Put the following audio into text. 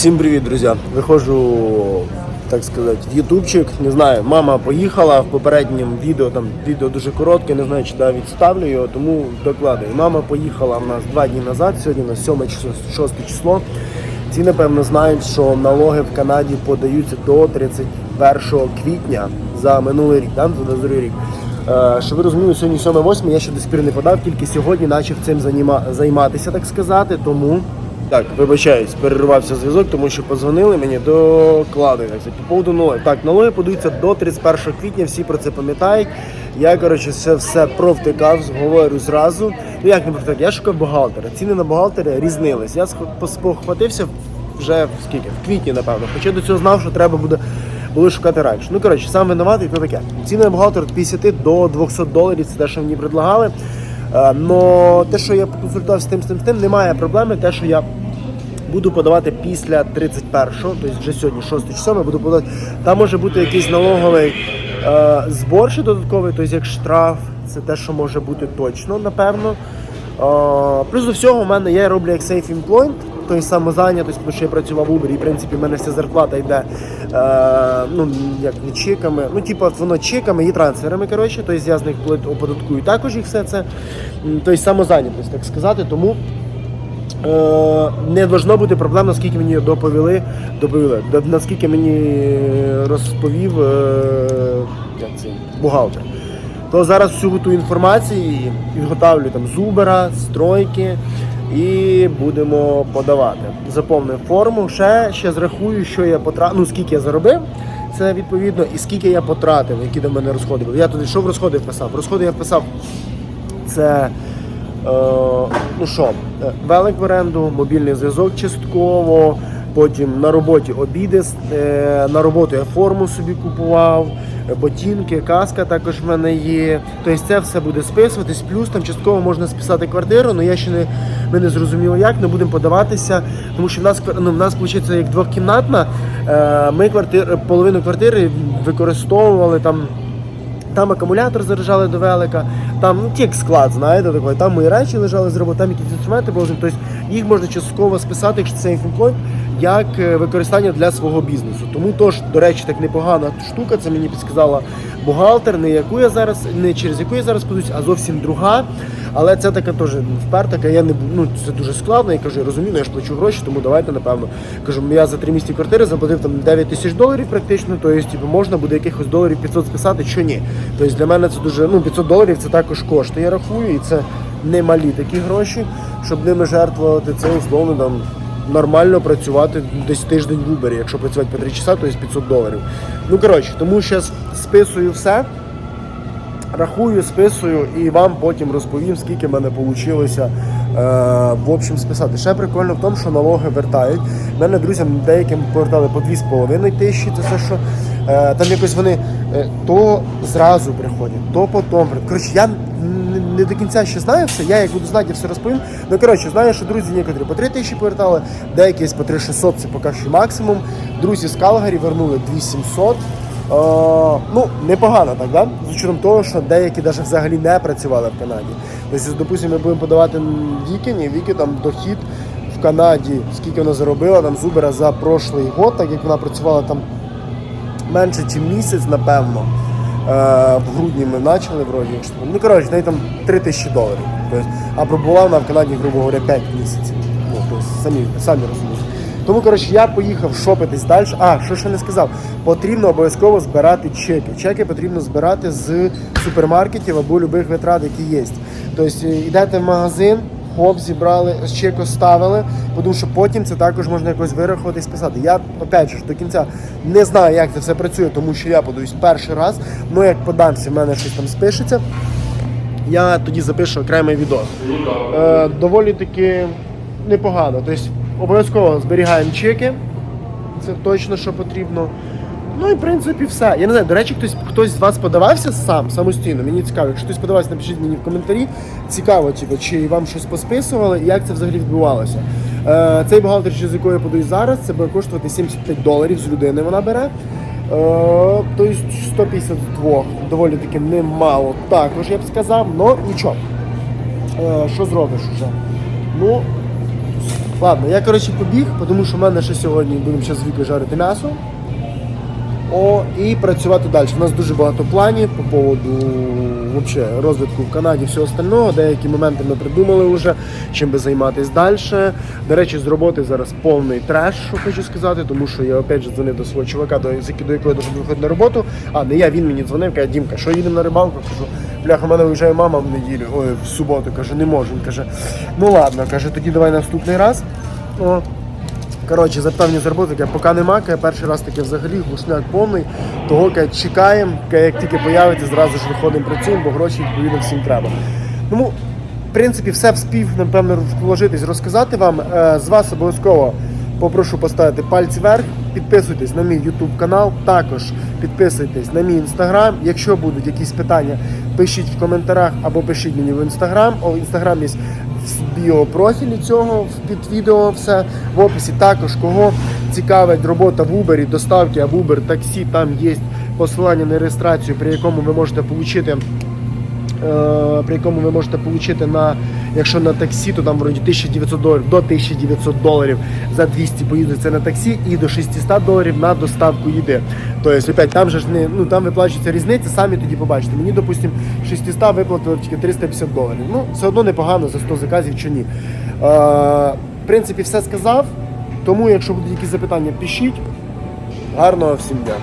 Всім привіт, друзі! Виходжу, так сказати, в ютубчик. Не знаю, мама поїхала в попередньому відео, там відео дуже коротке, не знаю, чи да, відставлю його, тому докладую. Мама поїхала в нас два дні назад, сьогодні у нас 7 число, 6 число. Ці, напевно, знають, що налоги в Канаді подаються до 31 квітня за минулий рік, да? за рік. Е, Щоб ви розуміли, сьогодні 7-8, я ще до сих пір не подав, тільки сьогодні почав цим займатися, так сказати, тому. Так, вибачаюсь, перервався зв'язок, тому що позвонили мені до кладу. По поводу налогів. Так, налоги подаються до 31 квітня, всі про це пам'ятають. Я, коротше, це все провтикав, говорю зразу. Ну як не провтикав, я шукав бухгалтера. Ціни на бухгалтера різнились. Я спохватився вже скільки? В квітні, напевно. Хоча до цього знав, що треба буде було шукати раніше. Ну, коротше, сам винуватий, то таке. Ціни на бухгалтера від 50 до 200 доларів, це те, що мені предлагали. Е, Но те, що я поконсультувався з тим, з тим, з тим, немає проблеми. Те, що я буду подавати після 31-го, тобто вже сьогодні 6 число, я буду подавати. Там може бути якийсь налоговий е, збор ще додатковий, тобто як штраф, це те, що може бути точно, напевно. Е, плюс до всього, у мене я роблю як Safe Employment, тобто самозайнятість, тому що я працював в Uber, і в принципі в мене вся зарплата йде е, ну, як не чеками, ну, типу, воно чеками і трансферами, коротше, тобто я з них оподаткую також їх все це. Тобто самозайнятість, так сказати, тому не должно бути проблем, наскільки мені доповіли, доповіли, наскільки мені розповів е, як це, бухгалтер. То зараз всю ту інформацію підготовлю там з Uber, з тройки і будемо подавати. Заповнив форму, ще, ще зрахую, що я потратив, ну скільки я заробив, це відповідно, і скільки я потратив, які до мене розходи були. Я туди що в розходи вписав? В розходи я вписав це. Е, ну що, е, велик в оренду, мобільний зв'язок частково, потім на роботі обіди, е, на роботу я форму собі купував, ботинки, каска також в мене є. Тобто це все буде списуватись, плюс там частково можна списати квартиру, але я ще не, ми не зрозуміли як, не будемо подаватися, тому що в нас, ну, в нас виходить як двохкімнатна, ми квартир, половину квартири використовували там. Там акумулятор заряджали до велика, там ну тік склад, знаєте, такий, там мої речі лежали з роботи, там якісь інструменти були. Тобто їх можна частково списати, якщо це інфоплойт, як е, використання для свого бізнесу. Тому тож, до речі, так непогана штука. Це мені підсказала бухгалтер, не яку я зараз, не через яку я зараз подусь, а зовсім друга. Але це така теж вперта, така я не ну це дуже складно. Я кажу, я розумію, ну, я ж плачу гроші, тому давайте напевно. Кажу, я за три місяці квартири заплатив там 9 тисяч доларів практично. Тобто, типу, можна буде якихось доларів 500 списати, що ні. Тобто для мене це дуже ну 500 доларів це також кошти. Я рахую, і це не малі такі гроші, щоб ними жертвувати це условно там. Нормально працювати десь тиждень в Uber, якщо працювати по 3 часа, то є 500 доларів. Ну коротше, тому зараз списую все рахую, списую і вам потім розповім, скільки в мене вийшло е, в общем списати. Ще прикольно в тому, що налоги вертають. Мене друзям деяким повертали по 2,5 тисячі, це все, що е, там якось вони е, то зразу приходять, то потім. Коротше, я не- до кінця ще знаю все. Я як буду знати, я все розповім. Ну коротше, знаю, що друзі некоторі по 3 тисячі повертали, деякі по 3600 це поки що максимум. Друзі з Калгарі вернули 2700. Е, ну, непогано так, да? з учетом того, що деякі навіть взагалі не працювали в Канаді. Тобто, допустимо, ми будемо подавати Віки, ні, Віки там дохід в Канаді, скільки вона заробила там з Uber за прошлий год, так як вона працювала там менше, ніж місяць, напевно. Е, в грудні ми почали вроді. Ну, коротше, неї там 3 тисячі доларів. Тобто, а пробула вона в Канаді, грубо говоря, 5 місяців. Ну, тобто, самі, самі розумієте. Тому, коротше, я поїхав шопитись далі. А, що ще не сказав, потрібно обов'язково збирати чеки. Чеки потрібно збирати з супермаркетів або любих витрат, які є. Тобто е, йдете в магазин, хоп, зібрали, чек оставили, тому що потім це також можна якось вирахувати і списати. Я, опять же, до кінця не знаю, як це все працює, тому що я подаюсь перший раз. Ну, як подамся, в мене щось там спишеться. Я тоді запишу окремий відос. Е, доволі таки непогано. Тобто обов'язково зберігаємо чеки. Це точно, що потрібно. Ну і в принципі все. Я не знаю, до речі, хтось хтось з вас подавався сам самостійно. Мені цікаво. Якщо хтось подавався, напишіть мені в коментарі. Цікаво, типу, чи вам щось посписували і як це взагалі відбувалося. Е, цей бухгалтер, з якою я подаю зараз, це буде коштувати 75 доларів з людини вона бере. Е, тобто 152 доволі таки немало також, я б сказав, але нічого. Е, що зробиш вже? Ну, Ладно, я коротше побіг, тому що в мене ще сьогодні будемо з Вікою жарити м'ясо. О, і працювати далі. У нас дуже багато планів по поводу вообще, розвитку в Канаді, всього остального. Деякі моменти ми придумали вже, чим би займатися далі. До речі, з роботи зараз повний треш, що хочу сказати, тому що я опять же дзвонив до свого чувака, до, до якого я виходити на роботу. А не я, він мені дзвонив, каже, Дімка, що їдемо на рибалку? Кажу, бляха, в мене виїжджає мама в неділю, ой, в суботу. Каже, не можу. Він каже, ну ладно, каже, тоді давай наступний раз. О, Коротше, запитав мені з поки нема, каже, перший раз таке взагалі глушняк повний. Того каже, чекаємо, каже, як тільки появиться, зразу ж виходимо, працюємо, бо гроші відповідно всім треба. Тому, в принципі, все вспів, напевно, вложитись, розказати вам. Е, З вас обов'язково попрошу поставити пальці вверх, підписуйтесь на мій YouTube канал, також підписуйтесь на мій інстаграм. Якщо будуть якісь питання, пишіть в коментарях або пишіть мені в інстаграм. О, інстаграм є в біопрофілі цього в- під відео все в описі. Також кого цікавить робота в Uber, доставки або Uber таксі, там є посилання на реєстрацію, при якому ви можете отримати е, при якому ви можете отримати на, якщо на таксі, то там вроді 1900 доларів до 1900 доларів за 200 поїздок це на таксі і до 600 доларів на доставку їди. Тобто, опять, там же ж не ну там виплачується різниця, самі тоді побачите. Мені, допустим, 600 виплатили тільки 350 доларів. Ну, все одно непогано за 100 заказів чи ні. Е, в принципі, все сказав. Тому, якщо будуть якісь запитання, пишіть. Гарного всім дня.